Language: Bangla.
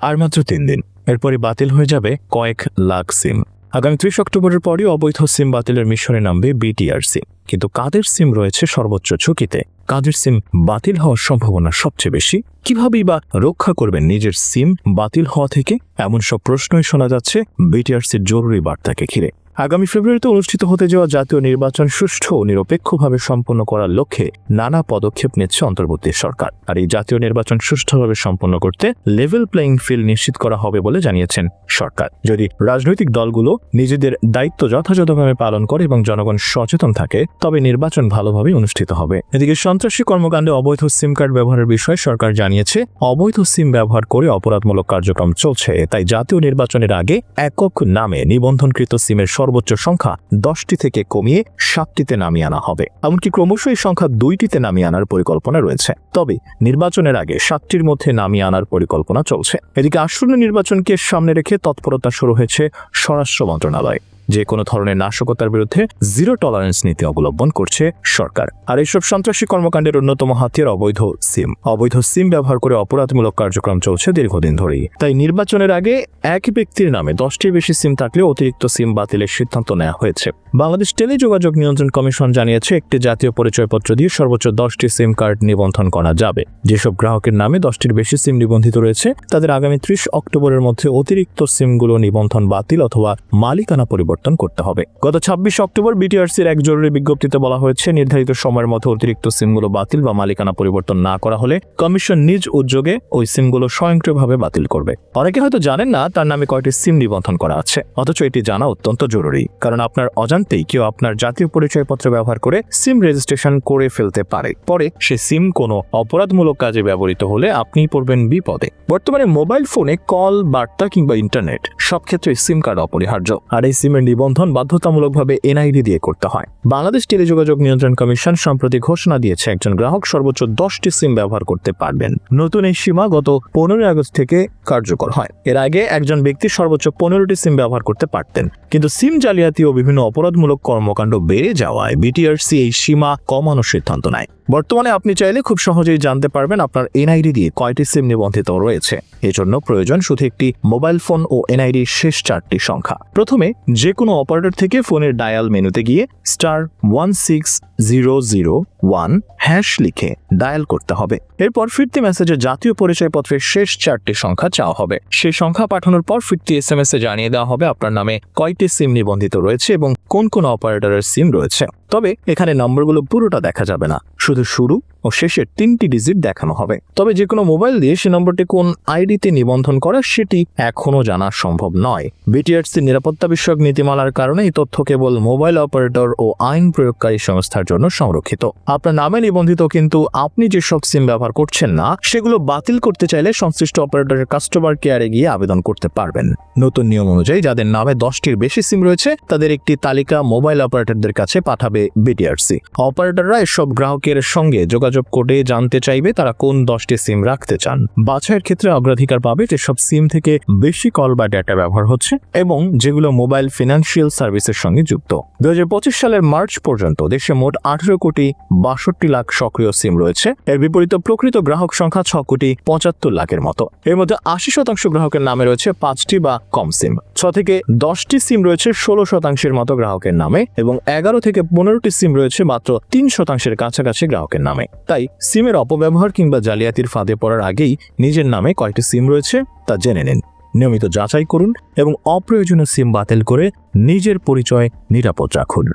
আর মাত্র তিন দিন। এরপরই বাতিল হয়ে যাবে কয়েক লাখ সিম। আগামী ত্রিশ অক্টোবরের পরই অবৈধ সিম বাতিলের মিশনে নামবে বিটিআরসি কিন্তু কাদের সিম রয়েছে সর্বোচ্চ ঝুঁকিতে? কাদের সিম বাতিল হওয়ার সম্ভাবনা সবচেয়ে বেশি? কিভাবেই বা রক্ষা করবেন নিজের সিম বাতিল হওয়া থেকে? এমন সব প্রশ্নই শোনা যাচ্ছে বিটিআরসির জরুরি বার্তাকে ঘিরে। আগামী ফেব্রুয়ারিতে অনুষ্ঠিত হতে যাওয়া জাতীয় নির্বাচন সুষ্ঠু ও নিরপেক্ষভাবে সম্পন্ন করার লক্ষ্যে নানা পদক্ষেপ নিচ্ছে অন্তর্বর্তী সরকার। আর এই জাতীয় নির্বাচন সুষ্ঠুভাবে সম্পন্ন করতে লেভেল প্লেইং ফিল্ড নিশ্চিত করা হবে বলে জানিয়েছেন সরকার। যদি রাজনৈতিক দলগুলো নিজেদের দায়িত্ব যথাযথভাবে পালন করে এবং জনগণ সচেতন থাকে, তবে নির্বাচন ভালোভাবে অনুষ্ঠিত হবে। এদিকে সন্ত্রাসী কর্মকাণ্ডে অবৈধ সিম কার্ড ব্যবহারের বিষয়ে সরকার জানিয়েছে, অবৈধ সিম ব্যবহার করে অপরাধমূলক কার্যক্রম চলছে। তাই জাতীয় নির্বাচনের আগে একক নামে নিবন্ধনকৃত সিমের সর্বোচ্চ সংখ্যা দশটি থেকে কমিয়ে সাতটিতে নামিয়ে আনা হবে। এমনকি ক্রমশ এই সংখ্যা দুইটিতে নামিয়ে আনার পরিকল্পনা রয়েছে। তবে নির্বাচনের আগে সাতটির মধ্যে নামিয়ে আনার পরিকল্পনা চলছে। এদিকে আসন্ন নির্বাচনকে সামনে রেখে তৎপরতা শুরু হয়েছে স্বরাষ্ট্র মন্ত্রণালয়। যে কোনো ধরনের নাশকতার বিরুদ্ধে জিরো টলারেন্স নীতি অবলম্বন করছে সরকার। আর এইসব সন্ত্রাসী কর্মকাণ্ডের অন্যতম হাতিয়ার অবৈধ সিম। অবৈধ সিম ব্যবহার করে অপরাধমূলক কার্যক্রম চলছে দীর্ঘদিন ধরেই। তাই নির্বাচনের আগে এক ব্যক্তির নামে দশটির বেশি সিম থাকলে অতিরিক্ত সিম বাতিলের সিদ্ধান্ত নেওয়া হয়েছে। বাংলাদেশ টেলিযোগাযোগ নিয়ন্ত্রণ কমিশন জানিয়েছে, একটি জাতীয় পরিচয়পত্র দিয়ে সর্বোচ্চ দশটি সিম কার্ড নিবন্ধন করা যাবে। যেসব গ্রাহকের নামে দশটির বেশি সিম নিবন্ধিত রয়েছে, তাদের আগামী ত্রিশ অক্টোবরের মধ্যে অতিরিক্ত সিমগুলো নিবন্ধন বাতিল অথবা মালিকানা পরিবর্তন করতে হবে। গত ছাব্বিশ অক্টোবর বিটিআরসির এক জরুরি বিজ্ঞপ্তিতে বলা হয়েছে, নির্ধারিত সময়ের মধ্যে অতিরিক্ত সিমগুলো বাতিল বা মালিকানা পরিবর্তন না করা হলে কমিশন নিজ উদ্যোগে ওই সিমগুলো স্বয়ংক্রিয়ভাবে বাতিল করবে। অনেকে হয়তো জানেন না, তার নামে কয়টি সিম নিবন্ধন করা আছে। অথচ এটি জানা অত্যন্ত জরুরি, কারণ আপনার অজান্তেই কেউ আপনার জাতীয় পরিচয়পত্র ব্যবহার করে সিম রেজিস্ট্রেশন করে ফেলতে পারে। পরে সে সিম কোনো অপরাধমূলক কাজে ব্যবহৃত হলে আপনিই পড়বেন বিপদে। বর্তমানে মোবাইল ফোনে কল, বার্তা কিংবা ইন্টারনেট সব ক্ষেত্রে সিম কার্ড অপরিহার্য। আর এই সিমের নিবন্ধন বাধ্যতামূলকভাবে এনআইডি দিয়ে করতে হয়। বাংলাদেশ টেলিযোগাযোগ নিয়ন্ত্রণ কমিশন সম্প্রতি ঘোষণা দিয়েছে, একজন গ্রাহক সর্বোচ্চ দশটি সিম ব্যবহার করতে পারবেন। নতুন এই সীমা গত পনেরোই আগস্ট থেকে কার্যকর হয়। এর আগে একজন ব্যক্তি সর্বোচ্চ পনেরোটি সিম ব্যবহার করতে পারতেন। কিন্তু সিম জালিয়াতি ও বিভিন্ন অপরাধমূলক কর্মকাণ্ড বেড়ে যাওয়ায় বিটিআরসি এই সীমা কমানোর সিদ্ধান্ত নেয়। বর্তমানে আপনি চাইলে খুব সহজেই জানতে পারবেন আপনার এনআইডি দিয়ে কয়টি সিম নিবন্ধিত রয়েছে। এজন্য প্রয়োজন শুধু একটি মোবাইল ফোন ও এনআইডির শেষ চারটি সংখ্যা। প্রথমে যে কোনো অপারেটর থেকে ফোনের ডায়াল মেনুতে গিয়ে star one six zero zero one hash লিখে ডায়াল করতে হবে। এরপর ফিরতি মেসেজে জাতীয় পরিচয়পত্রের শেষ চারটি সংখ্যা চাওয়া হবে। সেই সংখ্যা পাঠানোর পর ফিরতি এস এম এস এ জানিয়ে দেওয়া হবে আপনার নামে কয়টি সিম নিবন্ধিত রয়েছে এবং কোন কোন অপারেটরের সিম রয়েছে। তবে এখানে নম্বরগুলো পুরোটা দেখা যাবে না। শুধু শুরু ও শেষের তিনটি ডিজিট দেখানো হবে। তবে যে কোনো মোবাইল দিয়ে সে নম্বরটি কোন আইডিতে নিবন্ধন করা সেটি এখনও জানা সম্ভব নয়। বিটিআরসি নিরাপত্তা বিষয়ক নীতিমালার কারণে এই তথ্য কেবল মোবাইল অপারেটর ও আইন প্রয়োগকারী সংস্থার জন্য সংরক্ষিত। আপনার নামে নিবন্ধিত কিন্তু আপনি যেসব সিম ব্যবহার করছেন না, সেগুলো বাতিল করতে চাইলে সংশ্লিষ্ট অপারেটরের কাস্টমার কেয়ারে গিয়ে আবেদন করতে পারবেন। নতুন নিয়ম অনুযায়ী যাদের নামে দশটির বেশি সিম রয়েছে, তাদের একটি তালিকা মোবাইল অপারেটরদের কাছে পাঠাবে বিটিআরসি অপারেটররা এসব গ্রাহকের সঙ্গে যোগাযোগ করে জানতে চাইবে তারা কোন দশটি সিম রাখতে চান। বাছাইয়ের ক্ষেত্রে অগ্রাধিকার পাবে যেসব সিম থেকে বেশি কল বা ডেটা ব্যবহার হচ্ছে এবং যেগুলো মোবাইল ফিনান্সিয়াল সার্ভিসের সঙ্গে যুক্ত। দুই হাজার পঁচিশ সালের মার্চ পর্যন্ত দেশে মোট আঠারো কোটি বাষট্টি লাখ সক্রিয় সিম রয়েছে। এর বিপরীত প্রকৃত গ্রাহক সংখ্যা ছ কোটি পঁচাত্তর লাখের মতো। এর মধ্যে আশি শতাংশ গ্রাহকের নামে রয়েছে পাঁচটি বা কম সিম। ছ থেকে দশটি সিম রয়েছে ষোলো শতাংশের মতো গ্রাহকের নামে এবং এগারো থেকে পনেরোটি সিম রয়েছে মাত্র তিন শতাংশের কাছাকাছি গ্রাহকের নামে। তাই সিমের অপব্যবহার কিংবা জালিয়াতির ফাঁদে পড়ার আগেই নিজের নামে কয়টি সিম রয়েছে তা জেনে নিন। নিয়মিত যাচাই করুন এবং অপ্রয়োজনীয় সিম বাতিল করে নিজের পরিচয় নিরাপদ রাখুন।